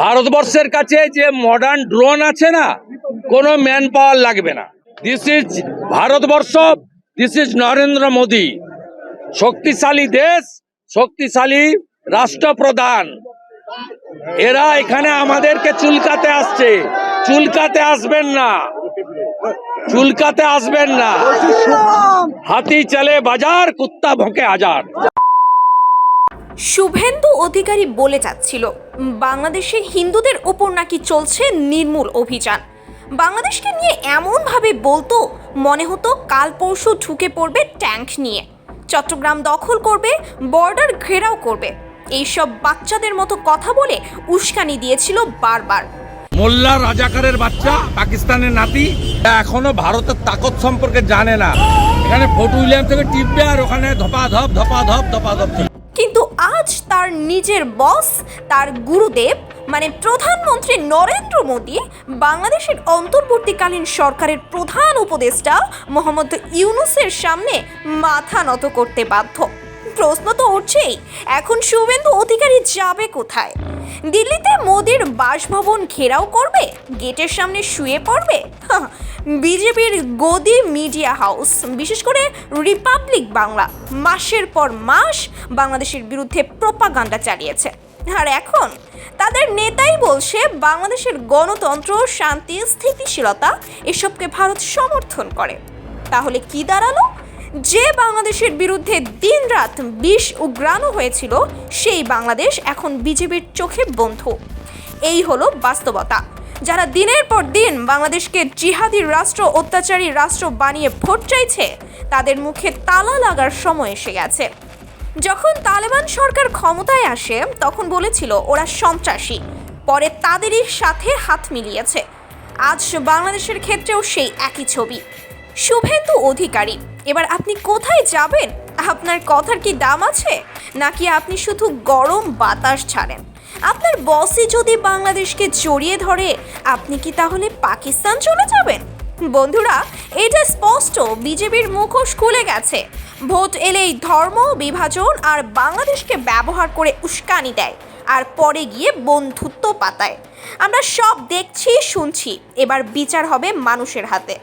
ভারতবর্ষের কাছে যে মডার্ন ড্রোন আছে না, কোনো ম্যান পাওয়ার লাগবে না। This is Bharatvarsha this is Narendra Modi. শক্তিশালী দেশ, শক্তিশালী রাষ্ট্রপ্রধান। এরা এখানে আমাদেরকে চুলকাতে আসছে। চুলকাতে আসবেন না। চুলকাতে আসবেন না। হাতি চলে বাজার, কুত্তা ভোঁকে হাজার শুভেন্দু অধিকারী বলে যাচ্ছিল, বাংলাদেশে হিন্দুদের ওপর নাকি চলছে নির্মূল অভিযান। বাংলাদেশকে নিয়ে এমনভাবে বলতো, মনে হতো কাল পরশু ঢুকে পড়বে ট্যাঙ্ক নিয়ে। চট্টগ্রাম দখল করবে, বর্ডার ঘেরাও করবে। এইসব বাচ্চাদের মতো কথা বলে উস্কানি দিয়েছিল বারবার। মোল্লা রাজাকারের বাচ্চা, পাকিস্তানের নাতি এখনও ভারতের তাকত সম্পর্কে জানে না। এখানে ফোর্ট উইলিয়াম থেকে টিপবে আর ওখানে ধপা ধপ ধপা ধপ ধপা ধপ আজ তার নিজের বস, তার গুরুদেব মানে প্রধানমন্ত্রী নরেন্দ্র মোদী, বাংলাদেশের অন্তর্বর্তীকালীন সরকারের প্রধান উপদেষ্টা মোহাম্মদ ইউনুসের সামনে মাথা নত করতে বাধ্য। প্রশ্ন তো উঠছেই। এখন শুভেন্দু অধিকারী যাবে কোথায়? দিল্লিতে মোদির বাসভবন ঘেরাও করবে? গেটের সামনে শুয়ে পড়বে? বিজেপির গদি মিডিয়া হাউস, বিশেষ করে রিপাবলিক বাংলা। মাসের পর মাস বাংলাদেশের বিরুদ্ধে প্রোপাগান্ডা চালিয়েছে। আর এখন তাদের নেতাই বলছে, বাংলাদেশের গণতন্ত্র, শান্তি, স্থিতিশীলতা, এসবকে ভারত সমর্থন করে। তাহলে কি দাঁড়াল? যে বাংলাদেশের বিরুদ্ধে দিনরাত বিষ উগ্রানো হয়েছিল, সেই বাংলাদেশ এখন বিজেপির চোখে বন্ধু। এই হলো বাস্তবতা। যারা দিনের পর দিন বাংলাদেশকে জিহাদি রাষ্ট্র, অত্যাচারী রাষ্ট্র বানিয়ে ভোট চাইছে, তাদের মুখে তালা লাগার সময় এসে গেছে। যখন তালেবান সরকার ক্ষমতায় আসে, তখন বলেছিল ওরা সন্ত্রাসী। পরে তাদেরই সাথে হাত মিলিয়েছে। আজ বাংলাদেশের ক্ষেত্রেও সেই একই ছবি। শুভেন্দু অধিকারী, এবার আপনি কোথায় যাবেন? আপনার কথার কি দাম আছে? নাকি আপনি শুধু গরম বাতাস ছাড়েন? আপনার বসই যদি বাংলাদেশকে জড়িয়ে ধরে, আপনি কি তাহলে পাকিস্তান চলে যাবেন? বন্ধুরা, এটা স্পষ্ট, বিজেপির মুখোশ খুলে গেছে। ভোট এলেই ধর্ম, বিভাজন আর বাংলাদেশকে ব্যবহার করে উস্কানি দেয়, আর পরে গিয়ে বন্ধুত্ব পাতায়। আমরা সব দেখছি, শুনছি, এবার বিচার হবে মানুষের হাতে।